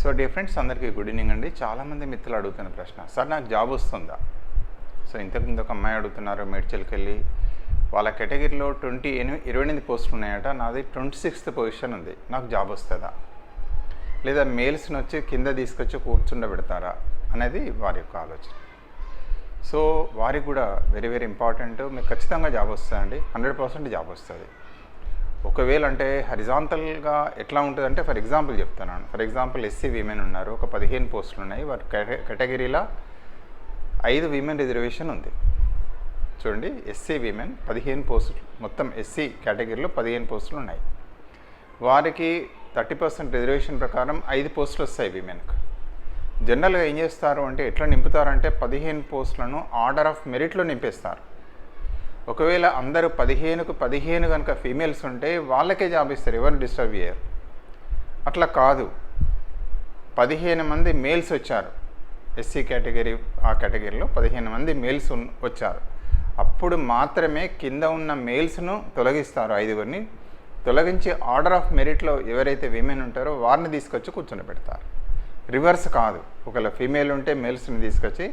So dear friends అందరికీ good evening అండి. చాలామంది మిత్రులు అడుగుతున్న ప్రశ్న సార్ నాకు జాబ్ వస్తుందా? సో ఇంతకుముందు ఒక అమ్మాయి అడుగుతున్నారు మేడ్చల్కి వెళ్ళి. వాళ్ళ కేటగిరీలో ట్వంటీ ఎనిమిది ఇరవై ఎనిమిది పోస్టులు ఉన్నాయట. నాది ట్వంటీ సిక్స్త్ పొజిషన్ ఉంది. నాకు జాబ్ వస్తుందా? లేదా మేల్స్ని వచ్చి కింద తీసుకొచ్చి కూర్చుండబెడతారా? అనేది వారి యొక్క ఆలోచన. సో వారికి కూడా వెరీ వెరీ ఇంపార్టెంట్ మీకు ఖచ్చితంగా జాబ్ వస్తుందండి. హండ్రెడ్ పర్సెంట్ జాబ్ వస్తుంది. ఒకవేళ అంటే హరిజాంటల్గా ఎట్లా ఉంటుంది అంటే ఫర్ ఎగ్జాంపుల్ చెప్తున్నాను ఫర్ ఎగ్జాంపుల్ ఎస్సీ విమెన్ ఉన్నారు. ఒక పదిహేను పోస్టులు ఉన్నాయి. వారి కేటగిరీలో ఐదు విమెన్ రిజర్వేషన్ ఉంది. చూడండి ఎస్సీ విమెన్ పదిహేను పోస్టులు మొత్తం ఎస్సీ కేటగిరీలో పదిహేను పోస్టులు ఉన్నాయి. వారికి థర్టీ పర్సెంట్ రిజర్వేషన్ ప్రకారం ఐదు పోస్టులు వస్తాయి విమెన్కి జనరల్గా ఏం చేస్తారు అంటే ఎట్లా నింపుతారంటే పదిహేను పోస్టులను ఆర్డర్ ఆఫ్ మెరిట్లో నింపేస్తారు. ఒకవేళ అందరూ పదిహేనుకు పదిహేను కనుక ఫీమేల్స్ ఉంటే వాళ్ళకే జాబ్ ఇస్తారు ఎవరు డిస్టర్బ్ చేయరు. అట్లా కాదు. పదిహేను మంది మేల్స్ వచ్చారు. ఎస్సీ కేటగిరీ ఆ కేటగిరీలో పదిహేను మంది మేల్స్ వచ్చారు. అప్పుడు మాత్రమే కింద ఉన్న మేల్స్ను తొలగిస్తారు ఐదుగురిని. తొలగించి ఆర్డర్ ఆఫ్ మెరిట్లో ఎవరైతే విమెన్ ఉంటారో వారిని తీసుకొచ్చి కూర్చొని పెడతారు. రివర్స్ కాదు. ఒకవేళ ఫీమేల్ ఉంటే మేల్స్ని తీసుకొచ్చి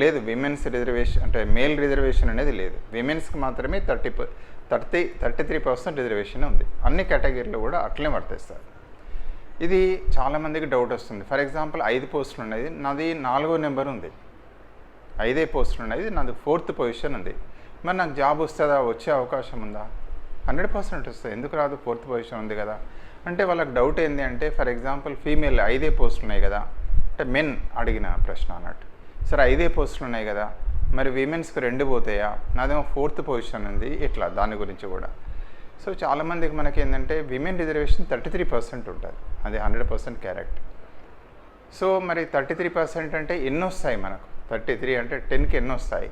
లేదు విమెన్స్ రిజర్వేషన్ అంటే మేల్ రిజర్వేషన్ అనేది లేదు. విమెన్స్కి మాత్రమే thirty thirty thirty three percent reservation ఉంది. అన్ని కేటగిరీలు కూడా అట్లే వర్తిస్తారు ఇది చాలామందికి డౌట్ వస్తుంది. ఫర్ ఎగ్జాంపుల్ ఐదు పోస్టులు ఉన్నాయి. నాది నాలుగో నెంబర్ ఉంది. ఐదే పోస్టులు ఉన్నాయి. నాది ఫోర్త్ పొజిషన్ ఉంది. మరి నాకు జాబ్ వస్తుందా వచ్చే అవకాశం ఉందా? హండ్రెడ్ పర్సెంట్ వస్తుంది ఎందుకు రాదు? ఫోర్త్ పొజిషన్ ఉంది కదా. అంటే వాళ్ళకి డౌట్ ఏంటి అంటే ఫర్ ఎగ్జాంపుల్ ఫీమేల్ ఐదే పోస్టులు ఉన్నాయి కదా. అంటే మెన్ అడిగిన ప్రశ్న అన్నట్టు. సరే ఐదే పోస్టులు ఉన్నాయి కదా. మరి విమెన్స్కి రెండు పోతాయా? నాదేమో ఫోర్త్ పొజిషన్ ఉంది ఇట్లా దాని గురించి కూడా. సో చాలామందికి మనకి ఏంటంటే women reservation thirty three percent ఉంటుంది. అది హండ్రెడ్ పర్సెంట్ క్యారెక్ట్. సో మరి థర్టీ త్రీ పర్సెంట్ అంటే ఎన్ని వస్తాయి మనకు? థర్టీ త్రీ అంటే టెన్కి ఎన్ని వస్తాయి?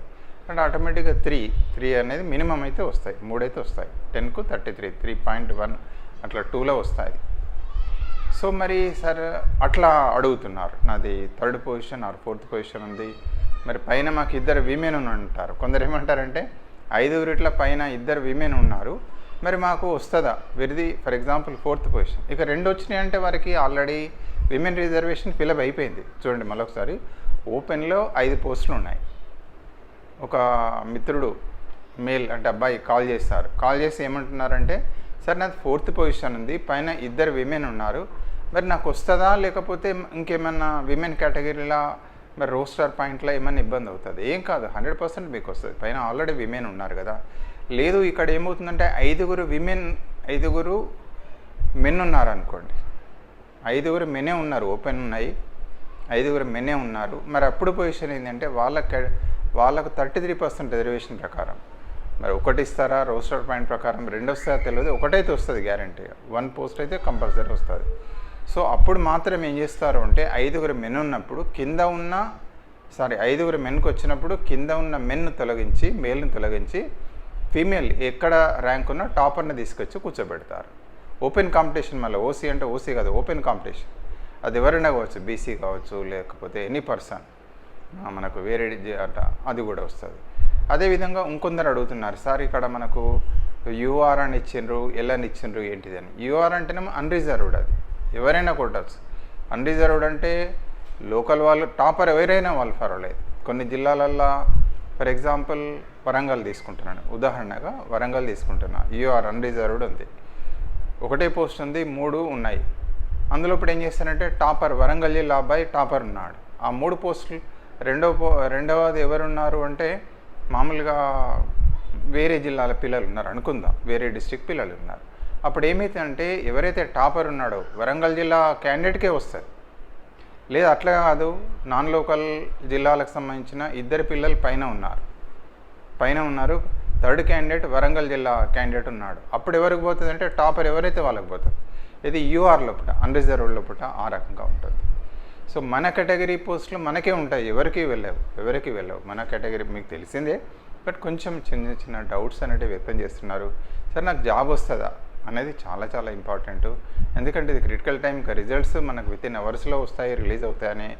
అంటే ఆటోమేటిక్గా త్రీ త్రీ అనేది మినిమం అయితే వస్తాయి మూడైతే వస్తాయి. టెన్కు thirty three three point one అట్లా టూలో వస్తాయి. సో మరి సార్ అట్లా అడుగుతున్నారు. నాది third position or fourth position ఉంది. మరి పైన మాకు ఇద్దరు విమెన్ అంటారు. కొందరు ఏమంటారంటే ఐదుగురిట్ల పైన ఇద్దరు విమెన్ ఉన్నారు. మరి మాకు వస్తుందా? విరిది ఫర్ ఎగ్జాంపుల్ ఫోర్త్ పొజిషన్ ఇక రెండు వచ్చినాయి అంటే వారికి ఆల్రెడీ విమెన్ రిజర్వేషన్ ఫిలప్ అయిపోయింది. చూడండి మళ్ళొకసారి. ఓపెన్లో ఐదు పోస్టులు ఉన్నాయి. ఒక మిత్రుడు మేల్ అంటే అబ్బాయి కాల్ చేస్తారు కాల్ చేసి ఏమంటున్నారంటే సార్ నాది ఫోర్త్ పొజిషన్ ఉంది. పైన ఇద్దరు విమెన్ ఉన్నారు. మరి నాకు వస్తుందా? లేకపోతే ఇంకేమన్నా విమెన్ కేటగిరీలా మరి రోస్టర్ పాయింట్లో ఏమైనా ఇబ్బంది అవుతుంది? ఏం కాదు హండ్రెడ్ పర్సెంట్ మీకు వస్తుంది పైన ఆల్రెడీ విమెన్ ఉన్నారు కదా. లేదు ఇక్కడ ఏమవుతుందంటే ఐదుగురు విమెన్ ఐదుగురు మెన్ ఉన్నారనుకోండి. ఐదుగురు మెనే ఉన్నారు ఓపెన్ ఉన్నాయి. ఐదుగురు మెనే ఉన్నారు. మరి అప్పుడు పొజిషన్ ఏంటంటే వాళ్ళకి వాళ్ళకు థర్టీ త్రీ పర్సెంట్ రిజర్వేషన్ ప్రకారం. మరి ఒకటి ఇస్తారా? రోస్టర్ పాయింట్ ప్రకారం రెండు వస్తారా తెలియదు. ఒకటైతే వస్తుంది గ్యారంటీగా వన్ పోస్ట్ అయితే కంపల్సరీ వస్తుంది. సో అప్పుడు మాత్రం ఏం చేస్తారు అంటే ఐదుగురు మెన్ ఉన్నప్పుడు కింద ఉన్న సారీ ఐదుగురు మెన్కి వచ్చినప్పుడు కింద ఉన్న మెన్ను తొలగించి మేల్ని తొలగించి ఫీమేల్ ఎక్కడ ర్యాంక్ ఉన్న టాపర్ని తీసుకొచ్చి కూర్చోబెడతారు. ఓపెన్ కాంపిటీషన్ మళ్ళీ ఓసీ అంటే ఓసీ కాదు ఓపెన్ కాంపిటీషన్ అది ఎవరైనా కావచ్చు బీసీ కావచ్చు లేకపోతే ఎనీ పర్సన్ మనకు వేరే అట అది కూడా వస్తుంది. అదేవిధంగా ఇంకొందరు అడుగుతున్నారు సార్ ఇక్కడ మనకు యూఆర్ అని ఇచ్చిండ్రు ఎల్ అని ఇచ్చిండ్రు ఏంటిది అని. యూఆర్ అంటేనేమో అన్రిజర్వ్డ్ అది. ఎవరైనా కొట్టచ్చు. అన్రిజర్వ్డ్ అంటే లోకల్ వాళ్ళు టాపర్ ఎవరైనా వాళ్ళు పర్వాలేదు. కొన్ని జిల్లాలల్లో ఫర్ ఎగ్జాంపుల్ వరంగల్ తీసుకుంటున్నాను. ఉదాహరణగా వరంగల్ తీసుకుంటున్నా. యూఆర్ అన్రిజర్వ్డ్ ఉంది. ఒకటే పోస్ట్ ఉంది మూడు ఉన్నాయి. అందులో ఇప్పుడు ఏం చేస్తారంటే టాపర్ వరంగల్ జిల్లా అబ్బాయి టాపర్ ఉన్నాడు. ఆ మూడు పోస్టులు రెండవ పో రెండవది ఎవరున్నారు అంటే మామూలుగా వేరే జిల్లాల పిల్లలు ఉన్నారు అనుకుందాం. వేరే డిస్టిక్ పిల్లలు ఉన్నారు. అప్పుడు ఏమైతే అంటే ఎవరైతే టాపర్ ఉన్నాడో వరంగల్ జిల్లా క్యాండిడేట్కే వస్తుంది లేదా అట్లా కాదు. నాన్ లోకల్ జిల్లాలకు సంబంధించిన ఇద్దరు పిల్లలు పైన ఉన్నారు. పైన ఉన్నారు. థర్డ్ క్యాండిడేట్ వరంగల్ జిల్లా క్యాండిడేట్ ఉన్నాడు. అప్పుడు ఎవరికి పోతుంది అంటే టాపర్ ఎవరైతే వాళ్ళకి పోతుంది ఇది యూఆర్ లోపల అన్రిజర్వ్డ్ లోపల ఆ రకంగా ఉంటుంది. సో మన కేటగిరీ పోస్టులు మనకే ఉంటాయి. ఎవరికి వెళ్ళవు. ఎవరికి వెళ్ళవు. మన కేటగిరీ మీకు తెలిసిందే. బట్ కొంచెం చిన్న చిన్న డౌట్స్ అనేటివి వ్యక్తం చేస్తున్నారు. సార్ నాకు జాబ్ వస్తుందా? అనేది చాలా చాలా ఇంపార్టెంట్ ఎందుకంటే ఇది క్రిటికల్ టైంకి రిజల్ట్స్ మనకు విత్ ఇన్ అవర్స్లో వస్తాయి రిలీజ్ అవుతాయని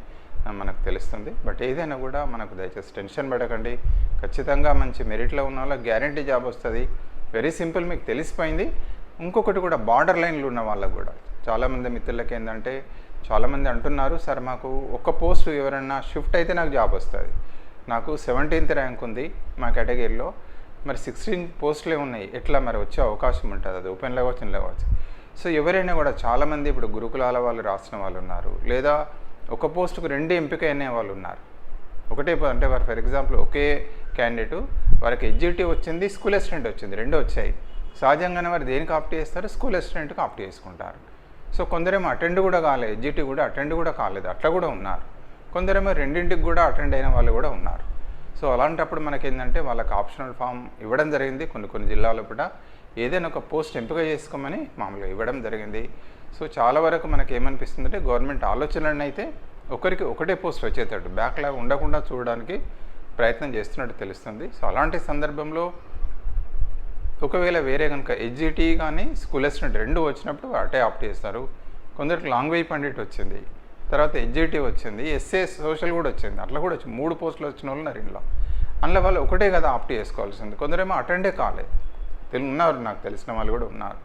మనకు తెలుస్తుంది. బట్ ఏదైనా కూడా మనకు దయచేసి టెన్షన్ పడకండి. ఖచ్చితంగా మంచి మెరిట్లో ఉన్న వాళ్ళకి గ్యారంటీ జాబ్ వస్తుంది. వెరీ సింపుల్ మీకు తెలిసిపోయింది. ఇంకొకటి కూడా బార్డర్ లైన్లు ఉన్న వాళ్ళకు కూడా. చాలామంది మిత్రులకి ఏంటంటే చాలామంది అంటున్నారు సార్ మాకు ఒక్క పోస్ట్ ఎవరైనా షిఫ్ట్ అయితే నాకు జాబ్ వస్తుంది. నాకు సెవెంటీన్త్ ర్యాంక్ ఉంది మా కేటగిరీలో మరి సిక్స్టీన్ పోస్టులే ఉన్నాయి. ఎట్లా మరి వచ్చే అవకాశం ఉంటుంది? అది ఓపెన్లో కావచ్చు ఇంట్లో కావచ్చు. సో ఎవరైనా కూడా చాలామంది ఇప్పుడు గురుకులాల వాళ్ళు రాసిన వాళ్ళు ఉన్నారు. లేదా ఒక పోస్టుకు రెండు ఎంపిక అయిన వాళ్ళు ఉన్నారు. ఒకటే అంటే వారు ఫర్ ఎగ్జాంపుల్ ఒకే క్యాండిడేట్ వారికి ఎగ్జిక్యూటివ్ వచ్చింది స్కూల్ అసిస్టెంట్ వచ్చింది రెండు వచ్చాయి. సహజంగానే వారు దేనికి ఆప్ట్ చేస్తారు? స్కూల్ అసిస్టెంట్కి ఆప్ట్ చేసుకుంటారు. సో కొందరేమో అటెండ్ కూడా కాలేదు ఎగ్జిక్యూటివ్ కూడా అటెండ్ కూడా కాలేదు అట్లా కూడా ఉన్నారు. కొందరేమో రెండింటికి కూడా అటెండ్ అయిన వాళ్ళు కూడా ఉన్నారు. సో అలాంటప్పుడు మనకేంటంటే వాళ్ళకి ఆప్షనల్ ఫామ్ ఇవ్వడం జరిగింది కొన్ని కొన్ని జిల్లాలో కూడా. ఏదైనా ఒక పోస్ట్ ఎంపిక చేసుకోమని మామూలుగా ఇవ్వడం జరిగింది. సో చాలా వరకు మనకి ఏమనిపిస్తుందంటే గవర్నమెంట్ ఆలోచనలను అయితే ఒకరికి ఒకటే పోస్ట్ వచ్చేటట్టు బ్యాక్లాగ్ ఉండకుండా చూడడానికి ప్రయత్నం చేస్తున్నట్టు తెలుస్తుంది. సో అలాంటి సందర్భంలో ఒకవేళ వేరే కనుక ఎడ్జిటీ కానీ స్కూల్ అసిస్టెంట్ రెండు వచ్చినప్పుడు అటే ఆప్ట్ చేస్తారు. కొందరికి లాంగ్వేజ్ పండిట్ వచ్చింది. తర్వాత ఎడ్జిటీ వచ్చింది ఎస్ఏ సోషల్ కూడా వచ్చింది అట్లా కూడా వచ్చింది మూడు పోస్టులు వచ్చిన వాళ్ళు ఉన్నారు ఇంట్లో అందులో వాళ్ళు ఒకటే కదా ఆప్ట్ చేసుకోవాల్సింది. కొందరేమో అటెండే కాలేదు తెలు ఉన్నారు నాకు తెలిసిన వాళ్ళు కూడా ఉన్నారు.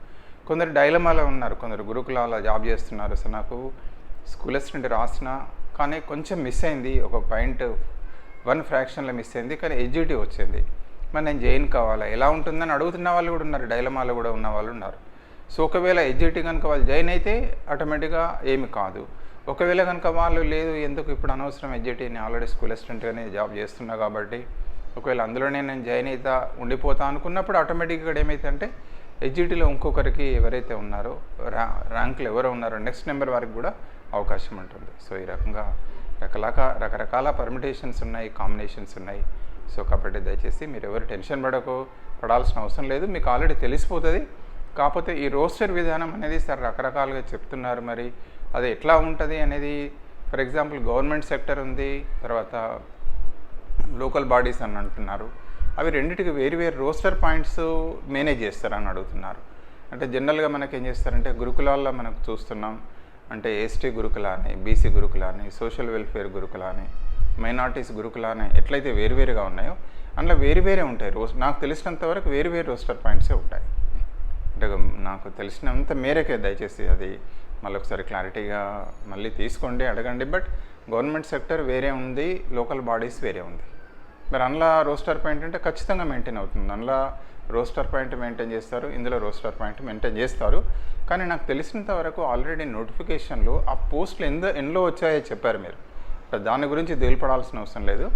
కొందరు డైలమాలో ఉన్నారు కొందరు గురుకులాల జాబ్ చేస్తున్నారు. అసలు నాకు స్కూల్ అసిస్టెంట్ రాసిన కానీ కొంచెం మిస్ అయింది. ఒక పాయింట్ వన్ ఫ్రాక్షన్లో మిస్ అయింది. కానీ ఎడ్జిటీ వచ్చింది. మరి నేను జైన్ కావాలా? ఎలా ఉంటుందని అడుగుతున్న వాళ్ళు కూడా ఉన్నారు. డైలమాలో కూడా ఉన్న వాళ్ళు ఉన్నారు. సో ఒకవేళ ఎడ్జిటీ కనుక వాళ్ళు జాయిన్ అయితే ఆటోమేటిక్గా ఏమి కాదు. ఒకవేళ కనుక వాళ్ళు లేదు ఎందుకు ఇప్పుడు అనవసరం ఎడ్జిటీ నేను ఆల్రెడీ స్కూల్ అసిస్టెంట్గానే జాబ్ చేస్తున్నా కాబట్టి ఒకవేళ అందులోనే నేను జాయిన్ అవుతా ఉండిపోతా అనుకున్నప్పుడు ఆటోమేటిక్గా ఇక్కడ ఏమైతే ఎడ్జిటీలో ఇంకొకరికి ఎవరైతే ఉన్నారో ర్యా ర్యాంకులు ఎవరో ఉన్నారో నెక్స్ట్ నెంబర్ వారికి కూడా అవకాశం ఉంటుంది. సో ఈ రకంగా రకరకాల రకరకాల పర్మిటేషన్స్ ఉన్నాయి కాంబినేషన్స్ ఉన్నాయి. సో కాబట్టి దయచేసి మీరు ఎవరు టెన్షన్ పడకు పడాల్సిన అవసరం లేదు. మీకు ఆల్రెడీ తెలిసిపోతుంది. కాకపోతే ఈ రోస్టర్ విధానం అనేది సార్ రకరకాలుగా చెప్తున్నారు మరి. అది ఎట్లా ఉంటుంది అనేది ఫర్ ఎగ్జాంపుల్ గవర్నమెంట్ సెక్టర్ ఉంది తర్వాత లోకల్ బాడీస్ అని అంటున్నారు. అవి రెండింటికి వేరు వేరు రోస్టర్ పాయింట్స్ మేనేజ్ చేస్తారని అడుగుతున్నారు. అంటే జనరల్గా మనకి ఏం చేస్తారంటే గురుకులాల్లో మనకు చూస్తున్నాం. అంటే ఎస్టీ గురుకుల అని బీసీ గురుకుల అని సోషల్ వెల్ఫేర్ గురుకుల అని మైనార్టీస్ గురుకుల అని ఎట్లయితే వేరువేరుగా ఉన్నాయో అందులో వేరు వేరే ఉంటాయి. రోస్ నాకు తెలిసినంత వరకు వేరు వేరు రోస్టర్ పాయింట్సే ఉంటాయి. అంటే నాకు తెలిసినంత మేరకే దయచేసి అది మళ్ళీ ఒకసారి క్లారిటీగా మళ్ళీ తీసుకోండి అడగండి. బట్ గవర్నమెంట్ సెక్టర్ వేరే ఉంది లోకల్ బాడీస్ వేరే ఉంది. మరి అందులో రోస్టర్ పాయింట్ అంటే ఖచ్చితంగా మెయింటైన్ అవుతుంది. అందులో రోస్టర్ పాయింట్ మెయింటైన్ చేస్తారు ఇందులో రోస్టర్ పాయింట్ మెయింటైన్ చేస్తారు. కానీ నాకు తెలిసినంత వరకు ఆల్రెడీ నోటిఫికేషన్లో ఆ పోస్టులు ఎందు ఎన్నో వచ్చాయో చెప్పారు మీరు. దాని గురించి దిగులుపడాల్సిన అవసరం లేదు.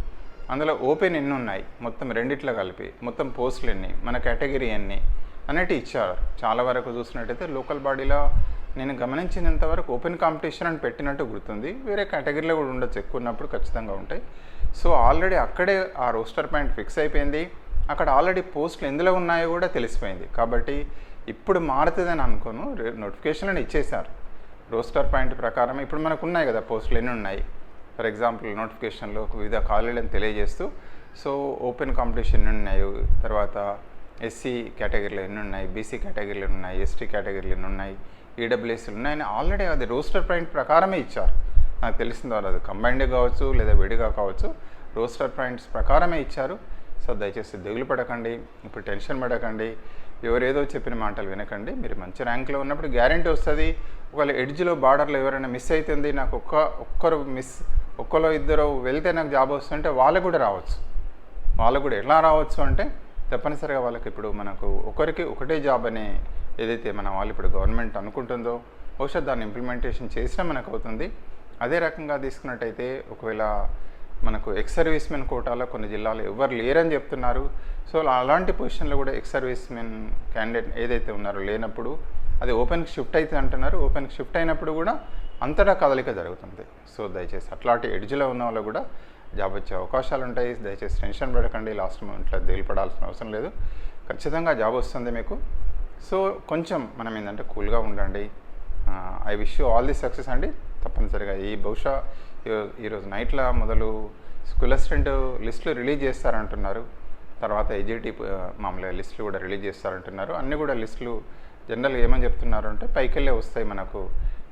అందులో ఓపెన్ ఎన్ని ఉన్నాయి? మొత్తం రెండిట్లో కలిపి మొత్తం పోస్టులు ఎన్ని? మన కేటగిరీ ఎన్ని? అనేటి ఇచ్చారు. చాలా వరకు చూసినట్టయితే లోకల్ బాడీలో నేను గమనించినంతవరకు ఓపెన్ కాంపిటీషన్ అని పెట్టినట్టు గుర్తుంది. వేరే కేటగిరీలో కూడా ఉండొచ్చు ఎక్కువ ఉన్నప్పుడు ఖచ్చితంగా ఉంటాయి. సో ఆల్రెడీ అక్కడే ఆ రోస్టర్ పాయింట్ ఫిక్స్ అయిపోయింది. అక్కడ ఆల్రెడీ పోస్టులు ఎందులో ఉన్నాయో కూడా తెలిసిపోయింది. కాబట్టి ఇప్పుడు మారుతుందని అనుకోను. నోటిఫికేషన్లను ఇచ్చేశారు. రోస్టర్ పాయింట్ ప్రకారం ఇప్పుడు మనకు ఉన్నాయి కదా పోస్టులు ఎన్ని ఉన్నాయి? ఫర్ ఎగ్జాంపుల్ నోటిఫికేషన్లో వివిధ కాలేజీలను తెలియజేస్తూ. సో ఓపెన్ కాంపిటీషన్ ఎన్ని ఉన్నాయి? తర్వాత ఎస్సీ కేటగిరీలో ఎన్ని ఉన్నాయి? బీసీ కేటగిరీలు ఉన్నాయి? ఎస్టీ కేటగిరీలు ఎన్ని ఉన్నాయి? ఈడబ్ల్యూఎస్లు ఉన్నాయని ఆల్రెడీ అది రోస్టర్ పాయింట్ ప్రకారమే ఇచ్చారు. నాకు తెలిసిన ద్వారా అది కంబైన్డ్ కావచ్చు లేదా విడిగా కావచ్చు రోస్టర్ పాయింట్స్ ప్రకారమే ఇచ్చారు. సో దయచేసి దిగులు పడకండి. ఇప్పుడు టెన్షన్ పడకండి. ఎవరేదో చెప్పిన మాటలు వినకండి. మీరు మంచి ర్యాంక్లో ఉన్నప్పుడు గ్యారంటీ వస్తుంది. ఒకవేళ ఎడ్జ్లో బార్డర్లో ఎవరైనా మిస్ అవుతుంది నాకు ఒక్క ఒక్కరు మిస్ ఒక్కరో ఇద్దరు వెళ్తే నాకు జాబ్ వస్తుంటే వాళ్ళకు కూడా రావచ్చు. వాళ్ళకు కూడా ఎలా రావచ్చు అంటే తప్పనిసరిగా వాళ్ళకి ఇప్పుడు మనకు ఒకరికి ఒకటే జాబ్ అనే ఏదైతే మన వాళ్ళు ఇప్పుడు గవర్నమెంట్ అనుకుంటుందో బహుశా దాన్ని ఇంప్లిమెంటేషన్ చేసినా మనకు అవుతుంది అదే రకంగా తీసుకున్నట్టయితే ఒకవేళ మనకు ఎక్స్ సర్వీస్మెన్ కోటాలో కొన్ని జిల్లాలు ఎవరు లేరని చెప్తున్నారు. సో అలాంటి పొజిషన్లో కూడా ఎక్స్ సర్వీస్మెన్ క్యాండిడేట్ ఏదైతే ఉన్నారో లేనప్పుడు అది ఓపెన్కి షిఫ్ట్ అయితే అంటున్నారు. ఓపెన్కి షిఫ్ట్ అయినప్పుడు కూడా అంతటా కదలిక జరుగుతుంది. సో దయచేసి అట్లాంటి ఎడ్జ్లో ఉన్న వాళ్ళు కూడా జాబ్ వచ్చే అవకాశాలు ఉంటాయి దయచేసి టెన్షన్ పడకండి. లాస్ట్ మూమెంట్లో దిగుపడాల్సిన అవసరం లేదు. ఖచ్చితంగా జాబ్ వస్తుంది మీకు. సో కొంచెం మనం ఏంటంటే కూల్గా ఉండండి. I wish you all the success అండి. తప్పనిసరిగా ఈ బహుశా ఈ- ఈరోజు నైట్లో మొదలు స్కూల్ అసిస్టెంట్ లిస్టులు రిలీజ్ చేస్తారంటున్నారు. తర్వాత ఎజిటి మామూలుగా లిస్టులు కూడా రిలీజ్ చేస్తారంటున్నారు. అన్నీ కూడా లిస్టులు జనరల్గా ఏమని చెప్తున్నారు అంటే పైకెళ్ళే వస్తాయి మనకు.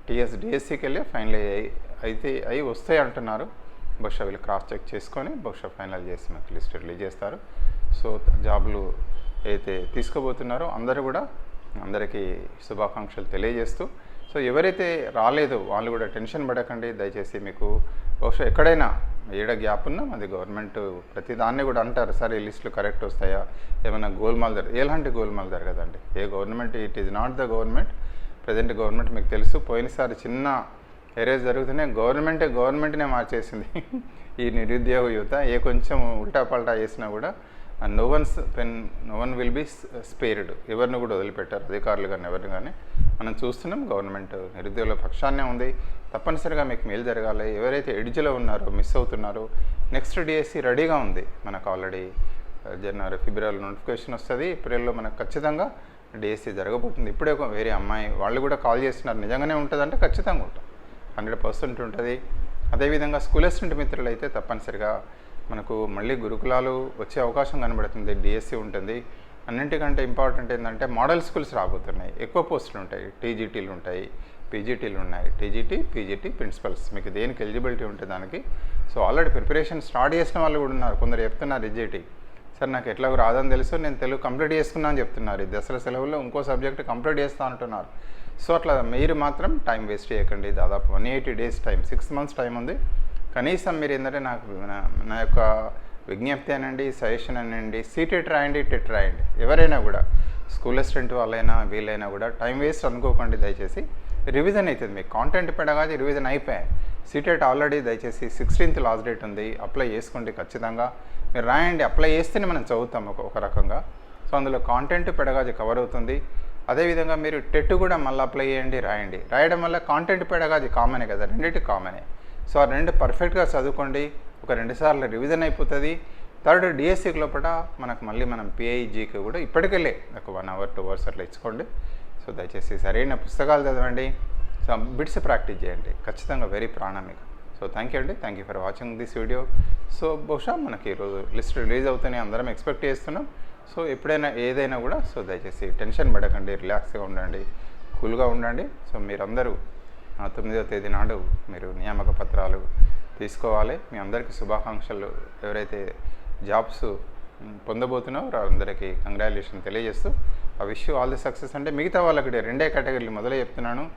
టీఎస్ డిఎస్సికి వెళ్ళి ఫైనల్ అయ్యి అయితే అవి వస్తాయి అంటున్నారు. బహుశా వీళ్ళు క్రాస్ చెక్ చేసుకొని బహుశా ఫైనల్ చేసి మనకు లిస్ట్ రిలీజ్ చేస్తారు. సో జాబ్లు అయితే తీసుకోబోతున్నారో అందరూ కూడా అందరికీ శుభాకాంక్షలు తెలియజేస్తూ సో ఎవరైతే రాలేదో వాళ్ళు కూడా టెన్షన్ పడకండి. దయచేసి మీకు బహుశా ఎక్కడైనా ఏడ గ్యాప్ ఉన్నా అది గవర్నమెంట్ ప్రతి దాన్ని కూడా అంటారు సార్ ఈ లిస్టులు కరెక్ట్ వస్తాయా? ఏమైనా గోల్మాల్ జరగ ఎలాంటి గోల్మాల్ జరగదండి ఏ government it is not the government. Present government మీకు తెలుసు పోయినసారి చిన్న ఎరేజ్ జరుగుతున్నాయి గవర్నమెంటే గవర్నమెంట్నే మార్చేసింది. ఈ నిరుద్యోగ యువత ఏ కొంచెం ఉల్టా పల్టా చేసినా కూడా no one's pen no one will be spared ఎవరిని కూడా వదిలిపెట్టారు అధికారులు కానీ ఎవరిని కానీ మనం చూస్తున్నాం గవర్నమెంట్ నిరుద్యోగుల పక్షాన్నే ఉంది. తప్పనిసరిగా మీకు మేలు జరగాలి. ఎవరైతే ఎడ్జ్లో ఉన్నారో మిస్ అవుతున్నారో నెక్స్ట్ డిఎస్సి రెడీగా ఉంది. మనకు ఆల్రెడీ uh, జనవరి ఫిబ్రవరి నోటిఫికేషన్ వస్తుంది. ఏప్రిల్లో మనకు ఖచ్చితంగా డిఎస్సి జరగబోతుంది. ఇప్పుడే ఒక వేరే అమ్మాయి వాళ్ళు కూడా కాల్ చేస్తున్నారు. నిజంగానే ఉంటుందంటే ఖచ్చితంగా ఉంటుంది హండ్రెడ్ పర్సెంట్ ఉంటుంది. అదేవిధంగా స్కూల్ అసిస్టెంట్ మిత్రులు అయితే తప్పనిసరిగా మనకు మళ్ళీ గురుకులాలు వచ్చే అవకాశం కనబడుతుంది డిఎస్సి ఉంటుంది. అన్నింటికంటే ఇంపార్టెంట్ ఏంటంటే మోడల్ స్కూల్స్ రాబోతున్నాయి. ఎక్కువ పోస్టులు ఉంటాయి. టీజీటీలు ఉంటాయి పీజీటీలు ఉన్నాయి. టీజీటీ పీజీటీ ప్రిన్సిపల్స్ మీకు దేనికి ఎలిజిబిలిటీ ఉంటుంది దానికి. సో ఆల్రెడీ ప్రిపరేషన్ స్టార్ట్ చేసిన వాళ్ళు కూడా ఉన్నారు. కొందరు చెప్తున్నారు రిజేటీ సార్ నాకు ఎట్లాగో రాదని తెలుసు. నేను తెలుగు కంప్లీట్ చేసుకున్నా అని చెప్తున్నారు. ఈ దసరా సెలవుల్లో ఇంకో సబ్జెక్ట్ కంప్లీట్ చేస్తా అంటున్నారు. సో అట్లా మీరు మాత్రం టైం వేస్ట్ చేయకండి. దాదాపు one eighty days time six months time ఉంది. కనీసం మీరు ఏంటంటే నాకు నా- యొక్క విజ్ఞప్తి అనండి సజెషన్ అనండి సీటెట్ రాయండి టెట్ రాయండి. ఎవరైనా కూడా స్కూల్ అసిస్టెంట్ వాళ్ళైనా వీళ్ళైనా కూడా టైం వేస్ట్ అనుకోకండి దయచేసి. రివిజన్ అవుతుంది మీకు. కాంటెంట్ పెడగాది రివిజన్ అయిపోయాయి. సీటెట్ ఆల్రెడీ దయచేసి సిక్స్టీన్త్ లాస్ట్ డేట్ ఉంది అప్లై చేసుకోండి ఖచ్చితంగా. మీరు రాయండి అప్లై చేస్తేనే మనం చదువుతాం ఒక ఒక రకంగా. సో అందులో కాంటెంట్ పెడగాది కవర్ అవుతుంది. అదేవిధంగా మీరు టెట్ కూడా మళ్ళీ అప్లై చేయండి రాయండి. రాయడం వల్ల కాంటెంట్ పెడగాది కామనే కదా రెండింటి కామనే. సో ఆ రెండు పర్ఫెక్ట్గా చదువుకోండి. ఒక రెండు సార్లు రివిజన్ అయిపోతుంది. థర్డ్ డిఎస్సికి లోపల మనకు మళ్ళీ మనం పిఐజీకి కూడా ఇప్పటికెళ్ళే ఒక వన్ అవర్ టూ అవర్స్ అట్లా ఇచ్చుకోండి. సో దయచేసి సరైన పుస్తకాలు చదవండి. సో బిట్స్ ప్రాక్టీస్ చేయండి. ఖచ్చితంగా వెరీ ప్రాణామిక. సో థ్యాంక్ యూ అండి. Thank you for watching this video so బహుశా మనకి ఈరోజు లిస్ట్ రిలీజ్ అవుతాయని అందరం ఎక్స్పెక్ట్ చేస్తున్నాం. సో ఎప్పుడైనా ఏదైనా కూడా సో దయచేసి టెన్షన్ పడకండి. రిలాక్స్గా ఉండండి. కూల్గా ఉండండి. సో మీరందరూ తొమ్మిదవ తేదీ నాడు మీరు నియామక పత్రాలు తీసుకోవాలి. మీ అందరికీ శుభాకాంక్షలు. ఎవరైతే జాబ్స్ పొందబోతున్నారో అందరికీ కంగ్రాచులేషన్ తెలియజేస్తూ ఆ విష్యూ ఆల్ ది సక్సెస్ అంటే మిగతా వాళ్ళకి రెండే కేటగిరీలు మొదలై చెప్తున్నాను.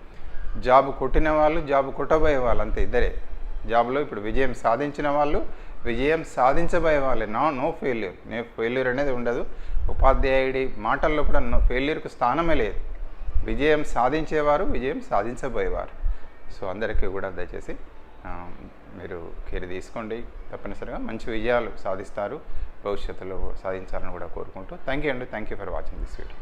జాబ్ కొట్టిన వాళ్ళు జాబ్ కొట్టబోయే వాళ్ళు అంతే ఇద్దరే. జాబ్లో ఇప్పుడు విజయం సాధించిన వాళ్ళు విజయం సాధించబోయే వాళ్ళే. నా నో ఫెయిల్యూర్. నే ఫెయిల్యూర్ అనేది ఉండదు. ఉపాధ్యాయుడి మాటల్లో కూడా నో ఫెయిల్యూర్కి స్థానమే లేదు. విజయం సాధించేవారు విజయం సాధించబోయేవారు. సో అందరికీ కూడా దయచేసి మీరు కేర్ తీసుకోండి. తప్పనిసరిగా మంచి విజయాలు సాధిస్తారు. భవిష్యత్తులో సాధించాలని కూడా కోరుకుంటూ థ్యాంక్ యూ అండి. Thank you for watching this video.